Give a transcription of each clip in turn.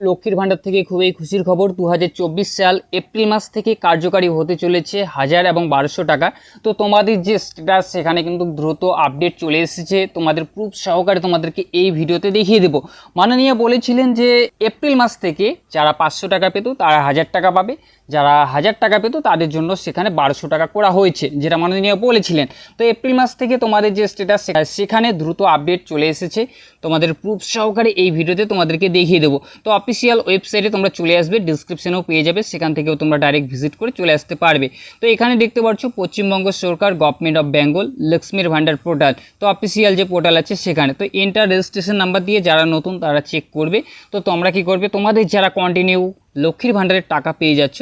লক্ষ্মীর ভাণ্ডার থেকে খুবই খুশির খবর। দু হাজার চব্বিশ সাল এপ্রিল মাস থেকে কার্যকারী হতে চলেছে হাজার এবং বারোশো টাকা। তো তোমাদের যে স্ট্যাটাস সেখানে কিন্তু দ্রুত আপডেট চলে এসেছে। তোমাদের প্রুফ সহকারে তোমাদেরকে এই ভিডিওতে দেখিয়ে দেবো। মাননীয় বলেছিলেন যে এপ্রিল মাস থেকে যারা পাঁচশো টাকা পেত, তারা হাজার টাকা পাবে। যারা হাজার টাকা পেত তাদের জন্য সেখানে বারোশো টাকা করা হয়েছে, যেটা মাননীয় বলেছিলেন। তো এপ্রিল মাস থেকে তোমাদের যে স্টেটাস সেখানে দ্রুত আপডেট চলে এসেছে। তোমাদের প্রুফ সহকারে এই ভিডিওতে তোমাদেরকে দেখিয়ে দেবো। তো অফিসিয়াল ওয়েবসাইটে তোমরা চলে আসবে ডিসক্রিপশনেও পেয়ে যাবে, সেখান থেকেও তোমরা ডাইরেক্ট ভিজিট করে চলে আসতে পারবে। তো এখানে দেখতে পাচ্ছ, পশ্চিমবঙ্গ সরকার গভর্নমেন্ট অফ বেঙ্গল লক্ষ্মীর ভান্ডার পোর্টাল তো অফিসিয়াল যে পোর্টাল আছে সেখানে। তো এন্টার রেজিস্ট্রেশন নাম্বার দিয়ে যারা নতুন তারা চেক করবে। তো তোমরা কি করবে? তোমাদের যারা কন্টিনিউ লক্ষ্মীর ভাণ্ডারের টাকা পেয়ে যাচ্ছ।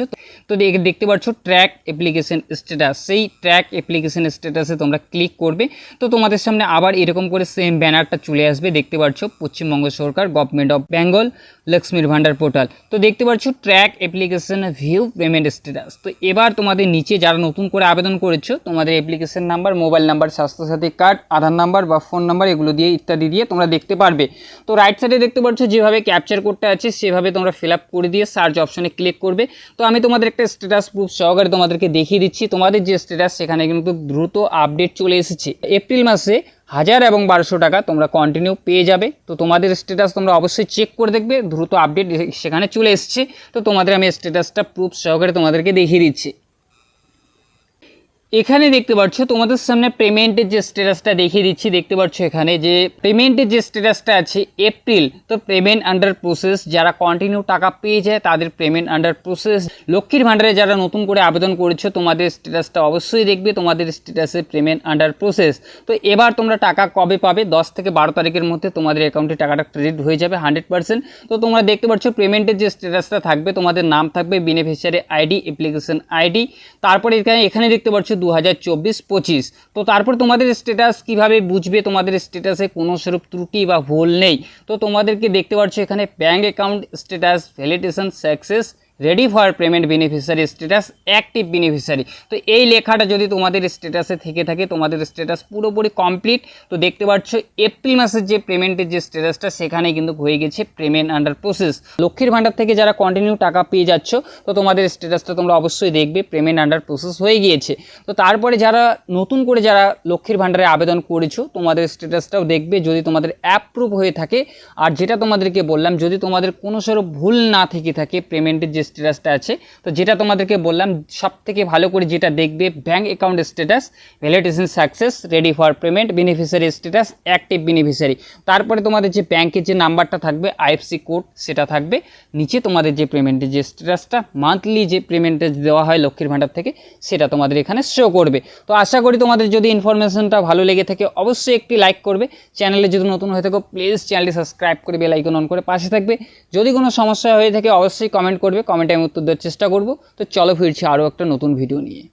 তো দেখ- দেখতে পাচ্ছ ট্র্যাক অ্যাপ্লিকেশন স্ট্যাটাস সেই ট্র্যাক অ্যাপ্লিকেশন স্ট্যাটাসে তোমরা ক্লিক করবে। তো তোমাদের সামনে আবার এরকম করে সেম ব্যানারটা চলে আসবে। দেখতে পাচ্ছ পশ্চিমবঙ্গ সরকার গভর্নমেন্ট অফ বেঙ্গল লক্ষ্মীর ভাণ্ডার পোর্টাল তো দেখতে পাচ্ছ track application view payment status তো এবার তোমাদের নিচে যারা নতুন করে আবেদন করেছ, তোমাদের application number mobile number Swasthyasathi card Aadhaar number বা ফোন নাম্বার এগুলো দিয়ে ইত্যাদি দিয়ে তোমরা দেখতে পারবে। তো রাইট সাইডে দেখতে পাচ্ছ যেভাবে ক্যাপচার করতে আছে, সেভাবে তোমরা ফিল আপ করে দিয়ে অপশনে ক্লিক করবে। তো আমি তোমাদের একটা স্ট্যাটাস প্রুফ সহকারে তোমাদেরকে দেখিয়ে দিচ্ছি। তোমাদের যে স্ট্যাটাস সেখানে কিন্তু দ্রুত আপডেট চলে এসেছে। এপ্রিল মাসে হাজার এবং বারোশো টাকা তোমরা কন্টিনিউ পেয়ে যাবে। তো তোমাদের স্ট্যাটাস তোমরা অবশ্যই চেক করে দেখবে। দ্রুত আপডেট সেখানে চলে এসছে। তো তোমাদের আমি স্ট্যাটাসটা প্রুফ সহকারে তোমাদেরকে দেখিয়ে দিচ্ছি। এখানে দেখতে পাচ্ছ তোমাদের সামনে পেমেন্টের যে স্ট্যাটাসটা দেখিয়ে দিচ্ছি, দেখতে পাচ্ছ এখানে যে পেমেন্টের যে স্ট্যাটাসটা আছে এপ্রিল তো পেমেন্ট আন্ডার প্রসেস যারা কন্টিনিউ টাকা পেয়ে যায়, তাদের পেমেন্ট আন্ডার প্রসেস লক্ষ্মীর ভাণ্ডারে যারা নতুন করে আবেদন করেছ, তোমাদের স্ট্যাটাসটা অবশ্যই দেখবে, তোমাদের স্ট্যাটাসে পেমেন্ট আন্ডার প্রসেস তো এবার তোমরা টাকা কবে পাবে? দশ থেকে বারো তারিখের মধ্যে তোমাদের অ্যাকাউন্টে টাকাটা ক্রেডিট হয়ে যাবে হান্ড্রেড পার্সেন্ট তো তোমরা দেখতে পাচ্ছ পেমেন্টের যে স্ট্যাটাসটা থাকবে, তোমাদের নাম থাকবে বেনিফিশিয়ারি আইডি অ্যাপ্লিকেশন আইডি তারপরে এখানে এখানে দেখতে পাচ্ছ দু হাজার চব্বিশ পঁচিশ। তো তারপর তোমাদের স্ট্যাটাস কীভাবে বুঝবে? তোমাদের স্ট্যাটাসে কোনো স্বরূপ ত্রুটি বা ভুল নেই। তো তোমাদেরকে দেখতে পাচ্ছ এখানে bank account status validation success ready for payment beneficiary status active beneficiary তো এই লেখাটা যদি তোমাদের স্ট্যাটাসে থেকে থাকে, তোমাদের স্ট্যাটাস পুরোপুরি কমপ্লিট তো দেখতে পাচ্ছ এপ্রিল মাসের যে পেমেন্টের যে স্ট্যাটাসটা সেখানে কিন্তু হয়ে গেছে পেমেন্ট আন্ডার প্রসেস লক্ষ্মীর ভাণ্ডার থেকে যারা কন্টিনিউ টাকা পেয়ে যাচ্ছ, তো তোমাদের স্ট্যাটাসটা তোমরা অবশ্যই দেখবে পেমেন্ট আন্ডার প্রসেস হয়ে গিয়েছে। তো তারপরে যারা নতুন করে যারা লক্ষ্মীর ভাণ্ডারে আবেদন করেছ, তোমাদের স্ট্যাটাসটাও দেখবে, যদি তোমাদের অ্যাপ্রুভ হয়ে থাকে। আর যেটা তোমাদেরকে বললাম, যদি তোমাদের কোনো স্বরূপ ভুল না থেকে থাকে পেমেন্টের যে স্ট্যাটাসটা আছে। তো যেটা তোমাদেরকে বললাম সব থেকে ভালো করে যেটা দেখবে bank account status validation success ready for payment beneficiary status active beneficiary তারপরে তোমাদের যে ব্যাংকের যে নাম্বারটা থাকবে আইএফসি কোড সেটা থাকবে। নিচে তোমাদের যে পেমেন্টের যে স্ট্যাটাসটা মান্থলি যে পেমেন্টে দেওয়া হয় লক্ষ্মীর ভাণ্ডার থেকে, সেটা তোমাদের এখানে শো করবে। তো আশা করি তোমাদের যদি ইনফরমেশনটা ভালো লেগে থাকে, অবশ্যই একটি লাইক করবে। চ্যানেলে যদি নতুন হয়ে থাকো প্লিজ চ্যানেলটি সাবস্ক্রাইব করে বেল অন করে পাশে থাকবে। যদি কোনো সমস্যা হয়ে থাকে, অবশ্যই কমেন্ট করবে কমেন্টে আমি উত্তর দেওয়ার চেষ্টা করব। তো চলো ফিরছি আরও একটা নতুন ভিডিও নিয়ে।